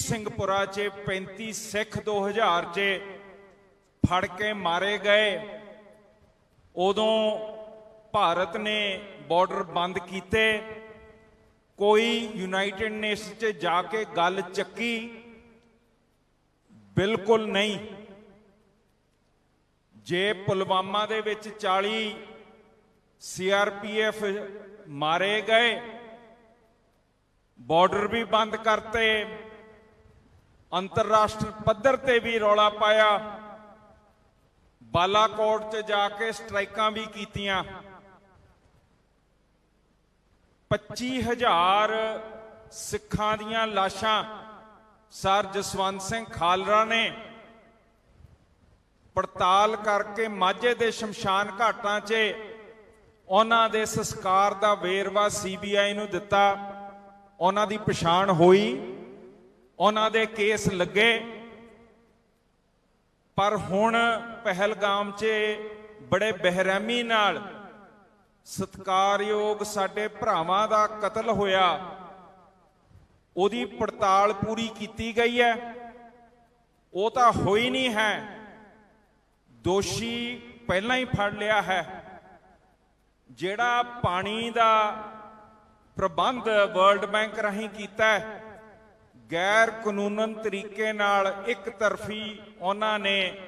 ਸਿੰਘਪੁਰਾ 'ਚ 35 ਸਿੱਖ 2000 'ਚ ਫੜ ਕੇ ਮਾਰੇ ਗਏ। ਉਦੋਂ ਭਾਰਤ ਨੇ ਬਾਰਡਰ ਬੰਦ ਕੀਤੇ। ਕੋਈ ਯੂਨਾਈਟਿਡ ਨੇਸ਼ਨ 'ਚ ਜਾ ਕੇ ਗੱਲ ਚੱਕੀ। ਬਿਲਕੁਲ ਨਹੀਂ। ਜੇ ਪੁਲਵਾਮਾ ਦੇ ਵਿੱਚ 40 ਸੀਆਰਪੀਐਫ ਮਾਰੇ ਗਏ, ਬਾਰਡਰ ਵੀ ਬੰਦ ਕਰਤੇ। ਅੰਤਰਰਾਸ਼ਟਰ ਪੱਧਰ ਤੇ ਵੀ ਰੌਲਾ ਪਾਇਆ। ਬਾਲਾਕੋਟ 'ਚ ਜਾ ਕੇ ਸਟ੍ਰਾਈਕਾਂ ਵੀ ਕੀਤੀਆਂ। 25000 ਸਿੱਖਾਂ ਦੀਆਂ ਲਾਸ਼ਾਂ ਸਰ ਜਸਵੰਤ ਸਿੰਘ ਖਾਲਰਾ ਨੇ ਪੜਤਾਲ ਕਰਕੇ ਮਾਝੇ ਦੇ ਸ਼ਮਸ਼ਾਨ ਘਾਟਾਂ 'ਚ ਉਹਨਾਂ ਦੇ ਸੰਸਕਾਰ ਦਾ ਵੇਰਵਾ ਸੀਬੀਆਈ ਨੂੰ ਦਿੱਤਾ। ਉਹਨਾਂ ਦੀ ਪਛਾਣ ਹੋਈ। ਉਹਨਾਂ ਦੇ ਕੇਸ ਲੱਗੇ। ਪਰ ਹੁਣ ਪਹਿਲਗਾਮ 'ਚ ਬੜੇ ਬਹਿਰਮੀ ਨਾਲ ਸਤਕਾਰਯੋਗ ਸਾਡੇ ਭਰਾਵਾਂ ਦਾ ਕਤਲ ਹੋਇਆ। ਉਹਦੀ ਪੜਤਾਲ ਪੂਰੀ ਕੀਤੀ ਗਈ ਹੈ। ਉਹ ਤਾਂ ਹੋਈ ਨਹੀਂ ਹੈ। ਦੋਸ਼ੀ ਪਹਿਲਾਂ ਹੀ ਫੜ ਲਿਆ ਹੈ। ਜਿਹੜਾ ਪਾਣੀ ਦਾ ਪ੍ਰਬੰਧ ਵਰਲਡ ਬੈਂਕ ਰਾਹੀਂ ਕੀਤਾ ਹੈ। ਗੈਰ ਕਾਨੂੰਨਨ ਤਰੀਕੇ ਨਾਲ ਇੱਕ ਤਰਫੀ ਉਹਨਾਂ ਨੇ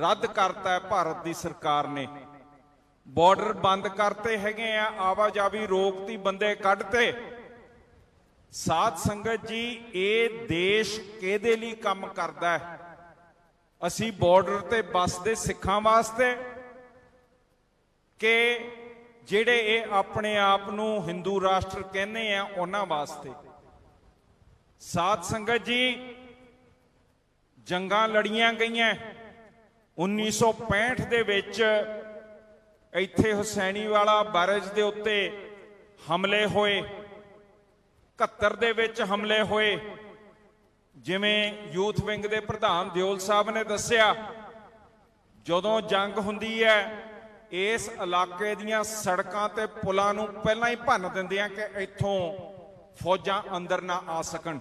ਰੱਦ ਕਰਤਾ ਹੈ ਭਾਰਤ ਦੀ ਸਰਕਾਰ ਨੇ। ਬਾਰਡਰ ਬੰਦ ਕਰਤੇ ਹੈਗੇ ਆ ਆਵਾਜਾਈ ਰੋਕਤੀ ਬੰਦੇ ਕੱਢਤੇ। ਸਾਧ ਸੰਗਤ ਜੀ, ਇਹ ਦੇਸ਼ ਕਿਹਦੇ ਲਈ ਕੰਮ ਕਰਦਾ ਹੈ? ਅਸੀਂ ਬਾਰਡਰ ਤੇ ਬਸਦੇ ਸਿੱਖਾਂ ਵਾਸਤੇ ਕਿ ਜਿਹੜੇ ਇਹ ਆਪਣੇ ਆਪ ਨੂੰ ਹਿੰਦੂ ਰਾਸ਼ਟਰ ਕਹਿੰਦੇ ਆ, ਉਹਨਾਂ ਵਾਸਤੇ। ਸਾਧ ਸੰਗਤ ਜੀ, ਜੰਗਾਂ ਲੜੀਆਂ ਗਈਆਂ। 1965 ਦੇ ਵਿੱਚ ਇੱਥੇ ਹੁਸੈਨੀ ਵਾਲਾ ਬਰਜ ਦੇ ਉੱਤੇ ਹਮਲੇ ਹੋਏ। 71 ਦੇ ਵਿੱਚ ਹਮਲੇ ਹੋਏ। ਜਿਵੇਂ ਯੂਥ ਵਿੰਗ ਦੇ ਪ੍ਰਧਾਨ ਦਿਓਲ ਸਾਹਿਬ ਨੇ ਦੱਸਿਆ, ਜਦੋਂ ਜੰਗ ਹੁੰਦੀ ਹੈ, ਇਸ ਇਲਾਕੇ ਦੀਆਂ ਸੜਕਾਂ ਤੇ ਪੁਲਾਂ ਨੂੰ ਪਹਿਲਾਂ ਹੀ ਭੰਨ ਦਿੰਦੇ ਆ ਕਿ ਇੱਥੋਂ ਫੌਜਾਂ ਅੰਦਰ ਨਾ ਆ ਸਕਣ।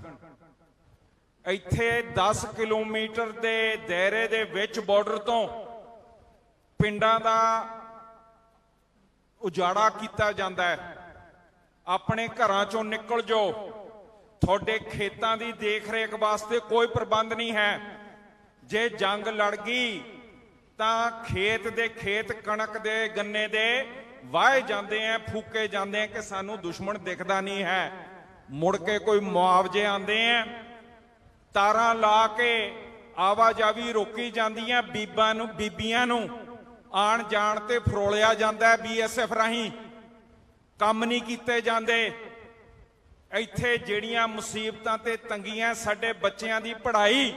ਇੱਥੇ 10 ਕਿਲੋਮੀਟਰ ਦੇ ਦਾਇਰੇ ਦੇ ਵਿੱਚ ਬਾਰਡਰ ਤੋਂ ਪਿੰਡਾਂ ਦਾ ਉਜਾੜਾ ਕੀਤਾ ਜਾਂਦਾ ਹੈ। ਆਪਣੇ ਘਰਾਂ ਚੋਂ ਨਿਕਲ ਜਾਓ ਤੁਹਾਡੇ ਖੇਤਾਂ ਦੀ ਦੇਖ-ਰੇਖ ਵਾਸਤੇ ਕੋਈ ਪ੍ਰਬੰਧ ਨਹੀਂ ਹੈ। ਜੇ ਜੰਗ ਲੜ ਗਈ, ਤਾਂ ਖੇਤ ਦੇ ਖੇਤ ਕਣਕ ਦੇ ਗੰਨੇ ਦੇ ਵਾਏ ਜਾਂਦੇ ਆ, ਫੂਕੇ ਜਾਂਦੇ ਆ ਕਿ ਸਾਨੂੰ ਦੁਸ਼ਮਣ ਦਿਖਦਾ ਨਹੀਂ ਹੈ। ਮੁੜ ਕੇ ਕੋਈ ਮੁਆਵਜ਼ੇ ਆਉਂਦੇ ਆ, ਤਾਰਾਂ ਲਾ ਕੇ ਆਵਾਜਾਵੀ ਰੋਕੀ ਜਾਂਦੀਆਂ ਬੀਬਾਂ ਨੂੰ, ਬੀਬੀਆਂ ਨੂੰ। ਆਣ ਜਾਣ ਤੇ ਫਰੋਲਿਆ ਜਾਂਦਾ ਬੀਐਸਐਫ ਰਾਹੀਂ। ਕੰਮ ਨਹੀਂ ਕੀਤੇ ਜਾਂਦੇ। ਇੱਥੇ ਜਿਹੜੀਆਂ ਮੁਸੀਬਤਾਂ ਤੇ ਤੰਗੀਆਂ ਸਾਡੇ ਬੱਚਿਆਂ ਦੀ ਪੜ੍ਹਾਈ,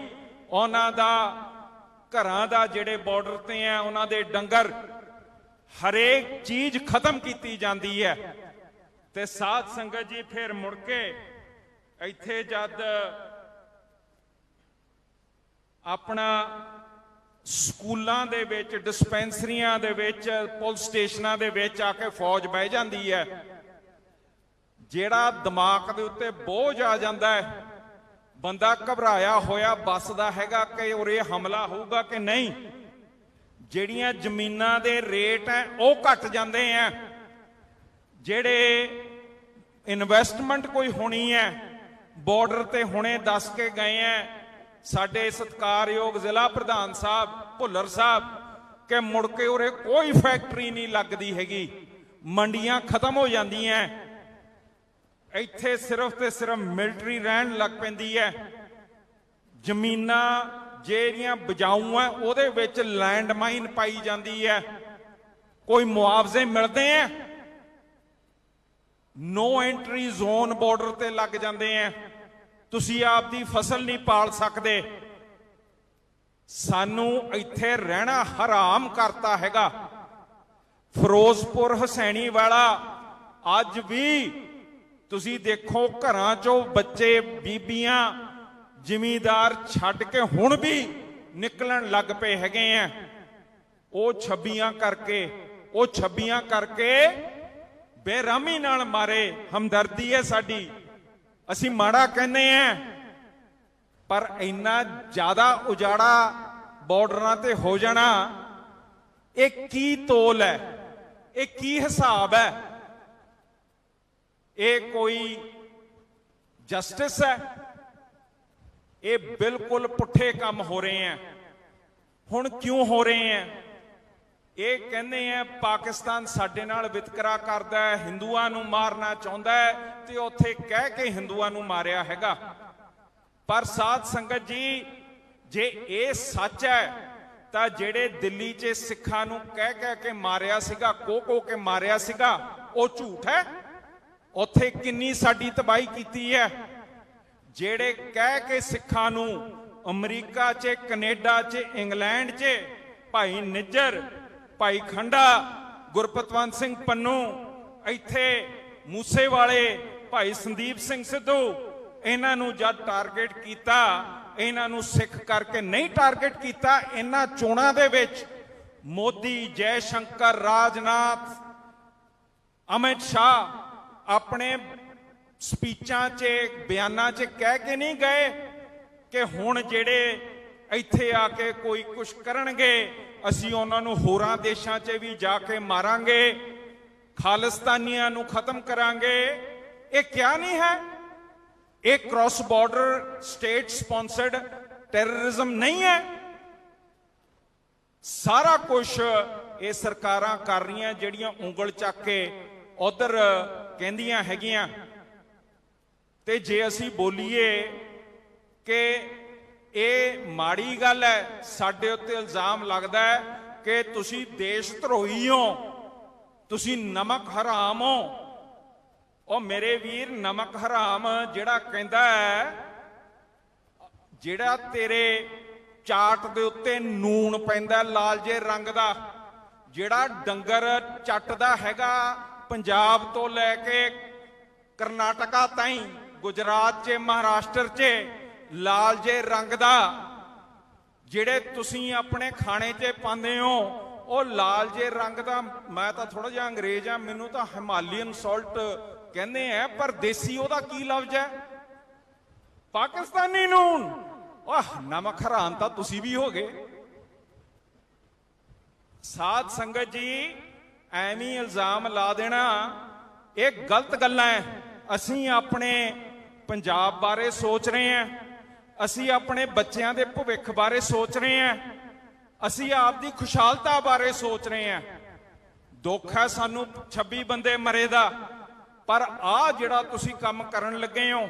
ਉਹਨਾਂ ਦਾ, ਘਰਾਂ ਦਾ ਜਿਹੜੇ ਬਾਰਡਰ ਤੇ ਆ, ਉਹਨਾਂ ਦੇ ਡੰਗਰ, ਹਰੇਕ ਚੀਜ਼ ਖਤਮ ਕੀਤੀ ਜਾਂਦੀ ਹੈ। ਤੇ ਸਾਧ ਸੰਗਤ ਜੀ ਫਿਰ ਮੁੜ ਕੇ ਇੱਥੇ ਜਦ ਆਪਣਾ ਸਕੂਲਾਂ ਦੇ ਵਿੱਚ, ਡਿਸਪੈਂਸਰੀਆਂ ਦੇ ਵਿੱਚ, ਪੁਲਿਸ ਸਟੇਸ਼ਨਾਂ ਦੇ ਵਿੱਚ ਆ ਕੇ ਫੌਜ ਬਹਿ ਜਾਂਦੀ ਹੈ। ਜਿਹੜਾ ਦਿਮਾਗ ਦੇ ਉੱਤੇ ਬੋਝ ਆ ਜਾਂਦਾ ਹੈ, ਬੰਦਾ ਘਬਰਾਇਆ ਹੋਇਆ ਬੱਸਦਾ ਹੈਗਾ ਕਿ ਉਰੇ ਹਮਲਾ ਹੋਊਗਾ ਕਿ ਨਹੀਂ, ਜਿਹੜੀਆਂ ਜ਼ਮੀਨਾਂ ਦੇ ਰੇਟ ਹੈ ਉਹ ਘਟ ਜਾਂਦੇ ਆ ਜਿਹੜੇ ਇਨਵੈਸਟਮੈਂਟ ਕੋਈ ਹੋਣੀ ਹੈ ਬਾਰਡਰ ਤੇ ਹੁਣੇ ਦੱਸ ਕੇ ਗਏ ਆ ਸਾਡੇ ਸਤਕਾਰਯੋਗ ਜ਼ਿਲ੍ਹਾ ਪ੍ਰਧਾਨ ਸਾਹਿਬ, ਭੁੱਲਰ ਸਾਹਿਬ, ਕਿ ਮੁੜ ਕੇ ਉਰੇ ਕੋਈ ਫੈਕਟਰੀ ਨਹੀਂ ਲੱਗਦੀ ਹੈਗੀ। ਮੰਡੀਆਂ ਖਤਮ ਹੋ ਜਾਂਦੀਆਂ ਇੱਥੇ ਸਿਰਫ ਤੇ ਸਿਰਫ ਮਿਲਟਰੀ ਰਹਿਣ ਲੱਗ ਪੈਂਦੀ ਹੈ। ਜ਼ਮੀਨਾਂ ਜਿਹੜੀਆਂ ਬਜਾਊ ਆ ਉਹਦੇ ਵਿੱਚ ਲੈਂਡ ਮਾਈਨ ਪਾਈ ਜਾਂਦੀ ਹੈ। ਕੋਈ ਮੁਆਵਜ਼ੇ ਮਿਲਦੇ ਆ ਨੋ ਐਂਟਰੀ ਜ਼ੋਨ ਬਾਰਡਰ ਤੇ ਲੱਗ ਜਾਂਦੇ ਆ ਤੁਸੀਂ ਆਪਦੀ ਫਸਲ ਨਹੀਂ ਪਾਲ ਸਕਦੇ। ਸਾਨੂੰ ਇੱਥੇ ਰਹਿਣਾ ਹਰਾਮ ਕਰਤਾ ਹੈਗਾ। ਫਿਰੋਜ਼ਪੁਰ ਹਸੈਣੀ ਵਾਲਾ, ਅੱਜ ਵੀ ਤੁਸੀਂ ਦੇਖੋ ਘਰਾਂ ਚੋਂ ਬੱਚੇ, ਬੀਬੀਆਂ, ਜ਼ਿਮੀਦਾਰ ਛੱਡ ਕੇ ਹੁਣ ਵੀ ਨਿਕਲਣ ਲੱਗ ਪਏ ਹੈਗੇ ਆ ਉਹ ਛੱਬੀਆਂ ਕਰਕੇ, ਉਹ ਛੱਬੀਆਂ ਕਰਕੇ ਬੇਰਾਮੀ ਨਾਲ ਮਾਰੇ, ਹਮਦਰਦੀ ਹੈ ਸਾਡੀ। ਅਸੀਂ ਮਾੜਾ ਕਹਿੰਦੇ ਆ ਪਰ ਇੰਨਾ ਜ਼ਿਆਦਾ ਉਜਾੜਾ ਬਾਰਡਰਾਂ ਤੇ ਹੋ ਜਾਣਾ, ਇਹ ਕੀ ਤੋਲ ਹੈ? ਇਹ ਕੀ ਹਿਸਾਬ ਹੈ? ਇਹ ਕੋਈ ਜਸਟਿਸ ਹੈ? ਇਹ ਬਿਲਕੁਲ ਪੁੱਠੇ ਕੰਮ ਹੋ ਰਹੇ ਹੈ। ਹੁਣ ਕਿਉਂ ਹੋ ਰਹੇ ਹੈ? ਇਹ ਕਹਿੰਦੇ ਆ, ਪਾਕਿਸਤਾਨ ਸਾਡੇ ਨਾਲ ਵਿਤਕਰਾ ਕਰਦਾ ਹੈ, ਹਿੰਦੂਆਂ ਨੂੰ ਮਾਰਨਾ ਚਾਹੁੰਦਾ ਹੈ ਤੇ ਉੱਥੇ ਕਹਿ ਕੇ ਹਿੰਦੂਆਂ ਨੂੰ ਮਾਰਿਆ ਹੈਗਾ। ਪਰ ਸਾਧ ਸੰਗਤ ਜੀ, ਜੇ ਇਹ ਸੱਚ ਹੈ, ਤਾਂ ਜਿਹੜੇ ਦਿੱਲੀ 'ਚ ਸਿੱਖਾਂ ਨੂੰ ਕਹਿ ਕਹਿ ਕੇ ਮਾਰਿਆ ਸੀਗਾ, ਕੋ ਕੋ ਕੇ ਮਾਰਿਆ ਸੀਗਾ, ਉਹ ਝੂਠ ਹੈ? ਉੱਥੇ ਕਿੰਨੀ ਸਾਡੀ ਤਬਾਹੀ ਕੀਤੀ ਹੈ? ਜਿਹੜੇ ਕਹਿ ਕੇ ਸਿੱਖਾਂ ਨੂੰ ਅਮਰੀਕਾ 'ਚ, ਕੈਨੇਡਾ 'ਚ, ਇੰਗਲੈਂਡ 'ਚ, ਭਾਈ ਨਿੱਜਰ ਭਾਈ ਖੰਡਾ ਗੁਰਪਤਵੰਤ ਸਿੰਘ ਪੰਨੂ, ਇੱਥੇ ਮੂਸੇ ਵਾਲੇ ਭਾਈ ਸੰਦੀਪ ਸਿੰਘ ਸਿੱਧੂ, ਇਹਨਾਂ ਨੂੰ ਜਦ ਟਾਰਗੇਟ ਕੀਤਾ, ਇਹਨਾਂ ਨੂੰ ਸਿੱਖ ਕਰਕੇ ਨਹੀਂ ਟਾਰਗੇਟ ਕੀਤਾ, ਇਹਨਾਂ ਚੋਣਾਂ ਦੇ ਵਿੱਚ ਮੋਦੀ ਜੈ ਸ਼ੰਕਰ ਰਾਜਨਾਥ, ਅਮਿਤ ਸ਼ਾਹ ਆਪਣੇ ਸਪੀਚਾਂ 'ਚ, ਬਿਆਨਾਂ 'ਚ ਕਹਿ ਕੇ ਨਹੀਂ ਗਏ ਕਿ ਹੁਣ ਜਿਹੜੇ ਇੱਥੇ ਆ ਕੇ ਕੋਈ ਕੁਝ ਕਰਨਗੇ ਅਸੀਂ ਉਹਨਾਂ ਨੂੰ ਹੋਰਾਂ ਦੇਸ਼ਾਂ 'ਚ ਵੀ ਜਾ ਕੇ ਮਾਰਾਂਗੇ, ਖਾਲਿਸਤਾਨੀਆਂ ਨੂੰ ਖਤਮ ਕਰਾਂਗੇ। ਇਹ ਕਿਆ ਨਹੀਂ ਹੈ? ਇਹ cross border state sponsored terrorism ਨਹੀਂ ਹੈ। ਸਾਰਾ ਕੁਝ ਇਹ ਸਰਕਾਰਾਂ ਕਰ ਰਹੀਆਂ, ਜਿਹੜੀਆਂ ਉਂਗਲ ਚੱਕ ਕੇ ਉਧਰ ਕਹਿੰਦੀਆਂ ਹੈਗੀਆਂ। ਤੇ ਜੇ ਅਸੀਂ ਬੋਲੀਏ ਕਿ ਇਹ ਮਾੜੀ ਗੱਲ ਹੈ, ਸਾਡੇ ਉੱਤੇ ਇਲਜ਼ਾਮ ਲੱਗਦਾ ਹੈ ਕਿ ਤੁਸੀਂ ਦੇਸ਼ ਧਰੋਹੀ ਹੋ, ਤੁਸੀਂ ਨਮਕ ਹਰਾਮ ਹੋ। ਉਹ ਮੇਰੇ ਵੀਰ ਨਮਕ ਹਰਾਮ ਜਿਹੜਾ ਕਹਿੰਦਾ ਹੈ, ਜਿਹੜਾ ਤੇਰੇ ਚਾਟ ਦੇ ਉੱਤੇ ਨੂਣ ਪੈਂਦਾ ਲਾਲ ਜੇ ਰੰਗ ਦਾ, ਜਿਹੜਾ ਡੰਗਰ ਚੱਟਦਾ ਹੈਗਾ ਪੰਜਾਬ ਤੋਂ ਲੈ ਕੇ ਕਰਨਾਟਕਾ ਤਾਈਂ, ਗੁਜਰਾਤ 'ਚ, ਮਹਾਰਾਸ਼ਟਰ 'ਚ ਲਾਲ ਜੇ ਰੰਗ ਦਾ, ਜਿਹੜੇ ਤੁਸੀਂ ਆਪਣੇ ਖਾਣੇ 'ਚ ਪਾਉਂਦੇ ਹੋ, ਉਹ ਲਾਲ ਜੇ ਰੰਗ ਦਾ, ਮੈਂ ਤਾਂ ਥੋੜਾ ਜਿਹਾ ਅੰਗਰੇਜ਼ ਆ ਮੈਨੂੰ ਤਾਂ ਹਿਮਾਲੀਅਨ ਸਾਲਟ ਕਹਿੰਦੇ ਆ, ਪਰ ਦੇਸੀ ਉਹਦਾ ਕੀ ਲਫ਼ਜ਼ ਹੈ? ਪਾਕਿਸਤਾਨੀ ਨੂਨ। ਵਾਹ ਨਮਕ ਹਰਾਮ ਤਾਂ ਤੁਸੀਂ ਵੀ ਹੋਗੇ ਸਾਧ ਸੰਗਤ ਜੀ, ਐਵੇਂ ਇਲਜ਼ਾਮ ਲਾ ਦੇਣਾ, ਇਹ ਗਲਤ ਗੱਲਾਂ ਹੈ ਅਸੀਂ ਆਪਣੇ ਪੰਜਾਬ ਬਾਰੇ ਸੋਚ ਰਹੇ ਹਾਂ ਅਸੀਂ ਆਪਣੇ ਬੱਚਿਆਂ ਦੇ ਭਵਿੱਖ ਬਾਰੇ ਸੋਚ ਰਹੇ ਹਾਂ। ਅਸੀਂ ਆਪ ਦੀ ਖੁਸ਼ਹਾਲਤਾ ਬਾਰੇ ਸੋਚ ਰਹੇ ਹਾਂ। ਦੁੱਖ ਹੈ ਸਾਨੂੰ 26 ਬੰਦੇ ਮਰੇ ਦਾ, ਪਰ ਆ ਜਿਹੜਾ ਤੁਸੀਂ ਕੰਮ ਕਰਨ ਲੱਗੇ ਹੋ,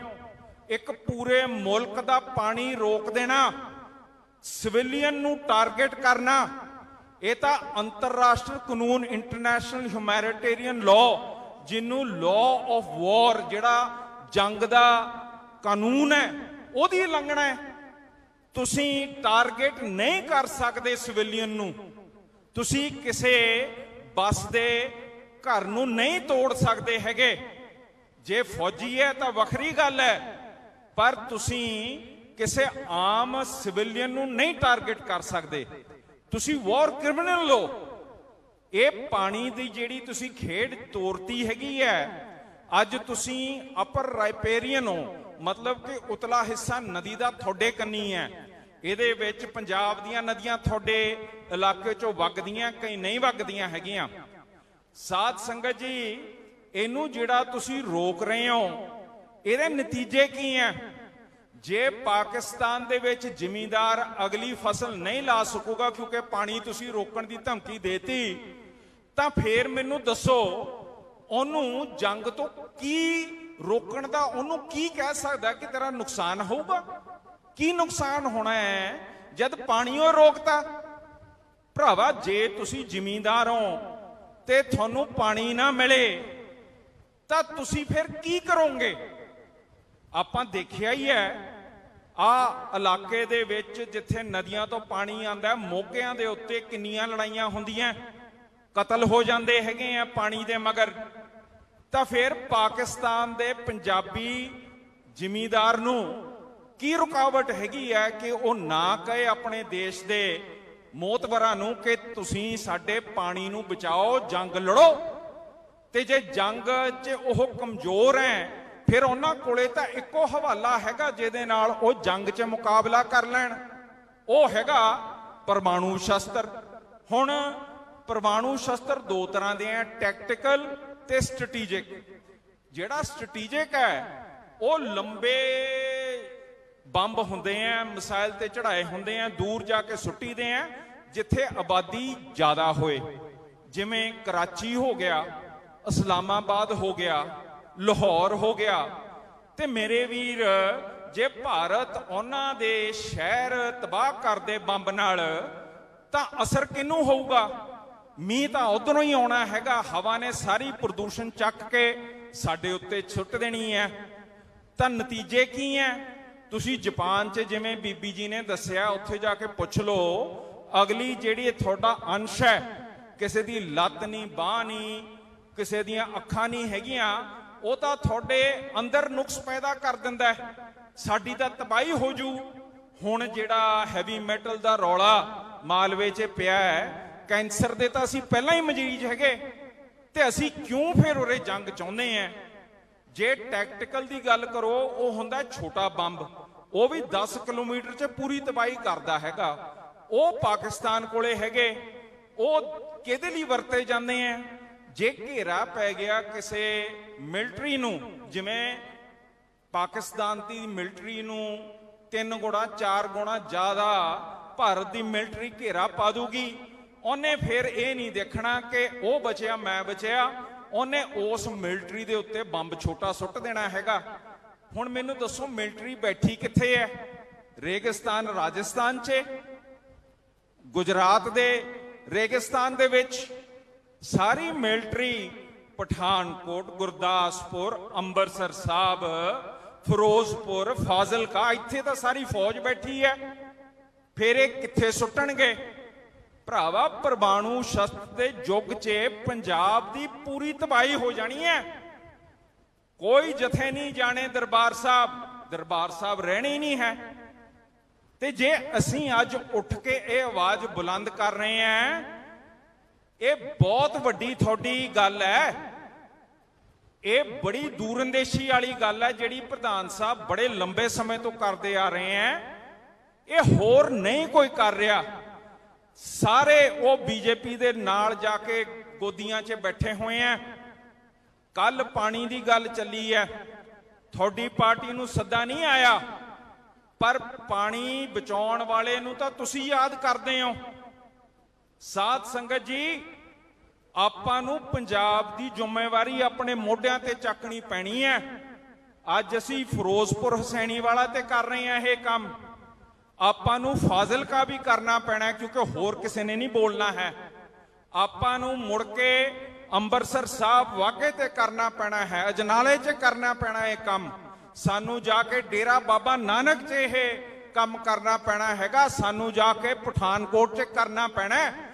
ਇੱਕ ਪੂਰੇ ਮੁਲਕ ਦਾ ਪਾਣੀ ਰੋਕ ਦੇਣਾ, ਸਿਵਿਲੀਅਨ ਨੂੰ ਟਾਰਗੇਟ ਕਰਨਾ, ਇਹ ਤਾਂ ਅੰਤਰਰਾਸ਼ਟਰੀ ਕਾਨੂੰਨ, ਇੰਟਰਨੈਸ਼ਨਲ ਹਿਊਮੈਨਿਟੇਰੀਅਨ ਲਾਅ, ਜਿਹਨੂੰ ਲਾਅ ਆਫ ਵਾਰ, ਜਿਹੜਾ ਜੰਗ ਦਾ ਕਾਨੂੰਨ ਹੈ ਉਹਦੀ ਉਲੰਘਣਾ ਹੈ। ਤੁਸੀਂ ਟਾਰਗੇਟ ਨਹੀਂ ਕਰ ਸਕਦੇ ਸਿਵਿਲੀਅਨ ਨੂੰ। ਤੁਸੀਂ ਕਿਸੇ ਬੱਸ ਦੇ ਘਰ ਨੂੰ ਨਹੀਂ ਤੋੜ ਸਕਦੇ ਹੈਗੇ। ਜੇ ਫੌਜੀ ਹੈ ਤਾਂ ਵੱਖਰੀ ਗੱਲ ਹੈ, ਪਰ ਤੁਸੀਂ ਕਿਸੇ ਆਮ ਸਿਵਿਲੀਅਨ ਨੂੰ ਨਹੀਂ ਟਾਰਗੇਟ ਕਰ ਸਕਦੇ। ਤੁਸੀਂ ਵਾਰ ਕ੍ਰਿਮੀਨਲ ਹੋ। ਇਹ ਪਾਣੀ ਦੀ ਜਿਹੜੀ ਤੁਸੀਂ ਖੇਡ ਤੋਰਤੀ ਹੈਗੀ ਹੈ, ਅੱਜ ਤੁਸੀਂ ਅਪਰ ਰਾਈਪੇਰੀਅਨ ਹੋ। ਮਤਲਬ ਕਿ ਉਤਲਾ ਹਿੱਸਾ ਨਦੀ ਦਾ ਤੁਹਾਡੇ ਕੰਨੀ ਹੈ। ਇਹਦੇ ਵਿੱਚ ਪੰਜਾਬ ਦੀਆਂ ਨਦੀਆਂ ਤੁਹਾਡੇ ਇਲਾਕੇ ਚੋਂ ਵਗਦੀਆਂ ਕਈ ਨਹੀਂ ਵਗਦੀਆਂ ਹੈਗੀਆਂ। ਸਾਧ ਸੰਗਤ ਜੀ, ਇਹਨੂੰ ਜਿਹੜਾ ਤੁਸੀਂ ਰੋਕ ਰਹੇ ਹੋ, ਇਹਦੇ ਨਤੀਜੇ ਕੀ ਹੈ? ਜੇ ਪਾਕਿਸਤਾਨ ਦੇ ਵਿੱਚ ਜ਼ਿਮੀਂਦਾਰ ਅਗਲੀ ਫਸਲ ਨਹੀਂ ਲਾ ਸਕੂਗਾ ਕਿਉਂਕਿ ਪਾਣੀ ਤੁਸੀਂ ਰੋਕਣ ਦੀ ਧਮਕੀ ਦੇਤੀ, ਤਾਂ ਫੇਰ ਮੈਨੂੰ ਦੱਸੋ, ਉਹਨੂੰ ਜੰਗ ਤੋਂ ਕੀ ਰੋਕਣ ਦਾ ਉਹਨੂੰ ਕੀ ਕਹਿ ਸਕਦਾ ਕਿ ਤੇਰਾ ਨੁਕਸਾਨ ਹੋਊਗਾ? ਕੀ ਨੁਕਸਾਨ ਹੋਣਾ ਹੈ? ਜਦ ਪਾਣੀ ਉਹ ਰੋਕਤਾ। ਭਰਾਵਾ ਜੇ ਤੁਸੀਂ ਜ਼ਿਮੀਂਦਾਰ ਹੋ ਤੇ ਤੁਹਾਨੂੰ ਪਾਣੀ ਨਾ ਮਿਲੇ ਤਾਂ ਤੁਸੀਂ ਫਿਰ ਕੀ ਕਰੋਗੇ? ਆਪਾਂ ਦੇਖਿਆ ਹੀ ਹੈ ਆ ਇਲਾਕੇ ਦੇ ਵਿੱਚ ਜਿੱਥੇ ਨਦੀਆਂ ਤੋਂ ਪਾਣੀ ਆਂਦਾ ਹੈ, ਦੇ ਉੱਤੇ ਕਿੰਨੀਆਂ ਲੜਾਈਆਂ ਹੁੰਦੀਆਂ। ਕਤਲ ਹੋ ਜਾਂਦੇ ਹੈਗੇ ਆ ਪਾਣੀ ਦੇ ਮਗਰ। ਤਾਂ ਫਿਰ ਪਾਕਿਸਤਾਨ ਦੇ ਪੰਜਾਬੀ ਜ਼ਿਮੀਂਦਾਰ ਨੂੰ ਕੀ ਰੁਕਾਵਟ ਹੈਗੀ ਹੈ ਕਿ ਉਹ ਨਾ ਕਹੇ ਆਪਣੇ ਦੇਸ਼ ਦੇ ਮੋਤਬਰਾਂ ਨੂੰ ਕਿ ਤੁਸੀਂ ਸਾਡੇ ਪਾਣੀ ਨੂੰ ਬਚਾਓ, ਜੰਗ ਲੜੋ? ਤੇ ਜੇ ਜੰਗ 'ਚ ਉਹ ਕਮਜ਼ੋਰ ਹੈ, ਫਿਰ ਉਹਨਾਂ ਕੋਲੇ ਤਾਂ ਇੱਕੋ ਹਵਾਲਾ ਹੈਗਾ ਜਿਹਦੇ ਨਾਲ ਉਹ ਜੰਗ 'ਚ ਮੁਕਾਬਲਾ ਕਰ ਲੈਣ। ਉਹ ਹੈਗਾ ਪਰਮਾਣੂ ਸ਼ਸਤਰ। ਹੁਣ ਪਰਮਾਣੂ ਸ਼ਸਤਰ ਦੋ ਤਰ੍ਹਾਂ ਦੇ ਆ, ਟੈਕਟੀਕਲ ਤੇ ਸਟ੍ਰੈਟੇਜਿਕ। ਜਿਹੜਾ ਸਟ੍ਰੈਟੇਜਿਕ ਹੈ, ਉਹ ਲੰਬੇ ਬੰਬ ਹੁੰਦੇ ਆ ਮਿਸਾਈਲ ਤੇ ਚੜਾਏ ਹੁੰਦੇ ਆ, ਦੂਰ ਜਾ ਕੇ ਸੁੱਟੀ ਦੇ ਆ, ਜਿੱਥੇ ਆਬਾਦੀ ਜ਼ਿਆਦਾ ਹੋਏ। ਜਿਵੇਂ ਕਰਾਚੀ ਹੋ ਗਿਆ, ਇਸਲਾਮਾਬਾਦ ਹੋ ਗਿਆ, ਲਾਹੌਰ ਹੋ ਗਿਆ। ਤੇ ਮੇਰੇ ਵੀਰ, ਜੇ ਭਾਰਤ ਉਹਨਾਂ ਦੇ ਸ਼ਹਿਰ ਤਬਾਹ ਕਰਦੇ ਬੰਬ ਨਾਲ, ਤਾਂ ਅਸਰ ਕਿਹਨੂੰ ਹੋਊਗਾ? ਮੀਂਹ ਤਾਂ ਉਧਰੋਂ ਹੀ ਆਉਣਾ ਹੈਗਾ, ਹਵਾ ਨੇ ਸਾਰੀ ਪ੍ਰਦੂਸ਼ਣ ਚੱਕ ਕੇ ਸਾਡੇ ਉੱਤੇ ਛੁੱਟ ਦੇਣੀ ਹੈ। ਤਾਂ ਨਤੀਜੇ ਕੀ ਹੈ? ਤੁਸੀਂ ਜਾਪਾਨ 'ਚ ਜਿਵੇਂ ਬੀਬੀ ਜੀ ਨੇ ਦੱਸਿਆ, ਉੱਥੇ ਜਾ ਕੇ ਪੁੱਛ ਲਓ, ਅਗਲੀ ਜਿਹੜੀ ਤੁਹਾਡਾ ਅੰਸ਼ ਹੈ, ਕਿਸੇ ਦੀ ਲੱਤ ਨਹੀਂ, ਬਾਹ ਨਹੀਂ, ਕਿਸੇ ਦੀਆਂ ਅੱਖਾਂ ਨਹੀਂ ਹੈਗੀਆਂ, ਉਹ ਤਾਂ ਤੁਹਾਡੇ ਅੰਦਰ ਨੁਕਸ ਪੈਦਾ ਕਰ ਦਿੰਦਾ ਹੈ। ਸਾਡੀ ਤਾਂ ਤਬਾਹੀ ਹੋ ਜੂ। ਹੁਣ ਜਿਹੜਾ ਹੈਵੀ ਮੈਟਲ ਦਾ ਰੌਲਾ ਮਾਲਵੇ 'ਚ ਪਿਆ ਹੈ ਕੈਂਸਰ ਦੇ ਤਾਂ ਅਸੀਂ ਪਹਿਲਾਂ ਹੀ ਮਰੀਜ਼ ਹੈਗੇ। ਤੇ ਅਸੀਂ ਕਿਉਂ ਫਿਰ ਉਰੇ ਜੰਗ ਚਾਹੁੰਦੇ ਆਂ ਜੇ ਟੈਕਟੀਕਲ ਦੀ ਗੱਲ ਕਰੋ, ਉਹ ਹੁੰਦਾ ਛੋਟਾ ਬੰਬ। ਉਹ ਵੀ 10 ਕਿਲੋਮੀਟਰ 'ਚ ਪੂਰੀ ਤਬਾਹੀ ਕਰਦਾ ਹੈਗਾ। ਉਹ ਪਾਕਿਸਤਾਨ ਕੋਲੇ ਹੈਗੇ। ਉਹ ਕਿਹਦੇ ਲਈ ਵਰਤੇ ਜਾਂਦੇ ਆ? ਜੇ ਘੇਰਾ ਪੈ ਗਿਆ ਕਿਸੇ ਮਿਲਟਰੀ ਨੂੰ, ਜਿਵੇਂ ਪਾਕਿਸਤਾਨ ਦੀ ਮਿਲਟਰੀ ਨੂੰ ਤਿੰਨ ਗੁਣਾ, ਚਾਰ ਗੁਣਾ ਜ਼ਿਆਦਾ ਭਾਰਤ ਦੀ ਮਿਲਟਰੀ ਘੇਰਾ ਪਾ ਦੂਗੀ ਉਹਨੇ ਫਿਰ ਇਹ ਨਹੀਂ ਦੇਖਣਾ ਕਿ ਉਹ ਬਚਿਆ, ਮੈਂ ਬਚਿਆ। ਉਹਨੇ ਉਸ ਮਿਲਟਰੀ ਦੇ ਉੱਤੇ ਬੰਬ ਛੋਟਾ ਸੁੱਟ ਦੇਣਾ ਹੈਗਾ। ਹੁਣ ਮੈਨੂੰ ਦੱਸੋ ਮਿਲਟਰੀ ਬੈਠੀ ਕਿੱਥੇ ਹੈ ਰੇਗਿਸਤਾਨ, ਰਾਜਸਥਾਨ 'ਚ? ਗੁਜਰਾਤ ਦੇ, ਰੇਗਿਸਤਾਨ ਦੇ ਵਿੱਚ? ਸਾਰੀ ਮਿਲਟਰੀ ਪਠਾਨਕੋਟ, ਗੁਰਦਾਸਪੁਰ, ਅੰਮ੍ਰਿਤਸਰ ਸਾਹਿਬ, ਫਿਰੋਜ਼ਪੁਰ, ਫਾਜ਼ਿਲਕਾ, ਇੱਥੇ ਤਾਂ ਸਾਰੀ ਫੌਜ ਬੈਠੀ ਹੈ ਫਿਰ ਇਹ ਕਿੱਥੇ ਸੁੱਟਣਗੇ? ਭਰਾਵਾ, ਪਰਮਾਣੂ ਸ਼ਸਤਰ ਦੇ ਯੁੱਗ 'ਚ ਪੰਜਾਬ ਦੀ ਪੂਰੀ ਤਬਾਹੀ ਹੋ ਜਾਣੀ ਹੈ। ਕੋਈ ਜਥੇ ਨਹੀਂ ਜਾਣੇ ਦਰਬਾਰ ਸਾਹਿਬ। ਦਰਬਾਰ ਸਾਹਿਬ ਰਹਿਣੇ ਨਹੀਂ ਹੈ। ਤੇ ਜੇ ਅਸੀਂ ਅੱਜ ਉੱਠ ਕੇ ਇਹ ਆਵਾਜ਼ ਬੁਲੰਦ ਕਰ ਰਹੇ ਹਾਂ, ਇਹ ਬਹੁਤ ਵੱਡੀ ਤੁਹਾਡੀ ਗੱਲ ਹੈ। ਇਹ ਬੜੀ ਦੂਰੰਦੇਸ਼ੀ ਵਾਲੀ ਗੱਲ ਹੈ ਜਿਹੜੀ ਪ੍ਰਧਾਨ ਸਾਹਿਬ ਬੜੇ ਲੰਬੇ ਸਮੇਂ ਤੋਂ ਕਰਦੇ ਆ ਰਹੇ ਹੈ। ਇਹ ਹੋਰ ਨਹੀਂ ਕੋਈ ਕਰ ਰਿਹਾ। ਸਾਰੇ ਉਹ ਬੀਜੇਪੀ ਦੇ ਨਾਲ ਜਾ ਕੇ ਗੋਦੀਆਂ 'ਚ ਬੈਠੇ ਹੋਏ ਆ ਕੱਲ ਪਾਣੀ ਦੀ ਗੱਲ ਚੱਲੀ ਹੈ ਤੁਹਾਡੀ ਪਾਰਟੀ ਨੂੰ ਸੱਦਾ ਨਹੀਂ ਆਇਆ। ਪਰ ਪਾਣੀ ਬਚਾਉਣ ਵਾਲੇ ਨੂੰ ਤਾਂ ਤੁਸੀਂ ਯਾਦ ਕਰਦੇ ਹੋ। ਸਾਧ ਸੰਗਤ ਜੀ, ਆਪਾਂ ਨੂੰ ਪੰਜਾਬ ਦੀ ਜ਼ਿੰਮੇਵਾਰੀ ਆਪਣੇ ਮੋਢਿਆਂ ਤੇ ਚੱਕਣੀ ਪੈਣੀ ਹੈ ਅੱਜ ਅਸੀਂ ਫਿਰੋਜ਼ਪੁਰ ਹਸੈਣੀ ਵਾਲਾ ਤੇ ਕਰ ਰਹੇ ਹਾਂ ਇਹ ਕੰਮ। ਆਪਾਂ ਨੂੰ ਫਾਜ਼ਿਲਕਾ ਵੀ ਕਰਨਾ ਪੈਣਾ ਕਿਉਂਕਿ ਹੋਰ ਕਿਸੇ ਨੇ ਨਹੀਂ ਬੋਲਣਾ ਹੈ। ਆਪਾਂ ਨੂੰ ਮੁੜ ਕੇ ਅੰਮ੍ਰਿਤਸਰ ਸਾਹਿਬ ਵਾਗੇ ਤੇ ਕਰਨਾ ਪੈਣਾ ਹੈ, ਅਜਨਾਲੇ 'ਚ ਕਰਨਾ ਪੈਣਾ ਇਹ ਕੰਮ। ਸਾਨੂੰ ਜਾ ਕੇ ਡੇਰਾ ਬਾਬਾ ਨਾਨਕ 'ਚ ਇਹ ਕੰਮ ਕਰਨਾ ਪੈਣਾ ਹੈਗਾ, ਸਾਨੂੰ ਜਾ ਕੇ ਪਠਾਨਕੋਟ 'ਚ ਕਰਨਾ ਪੈਣਾ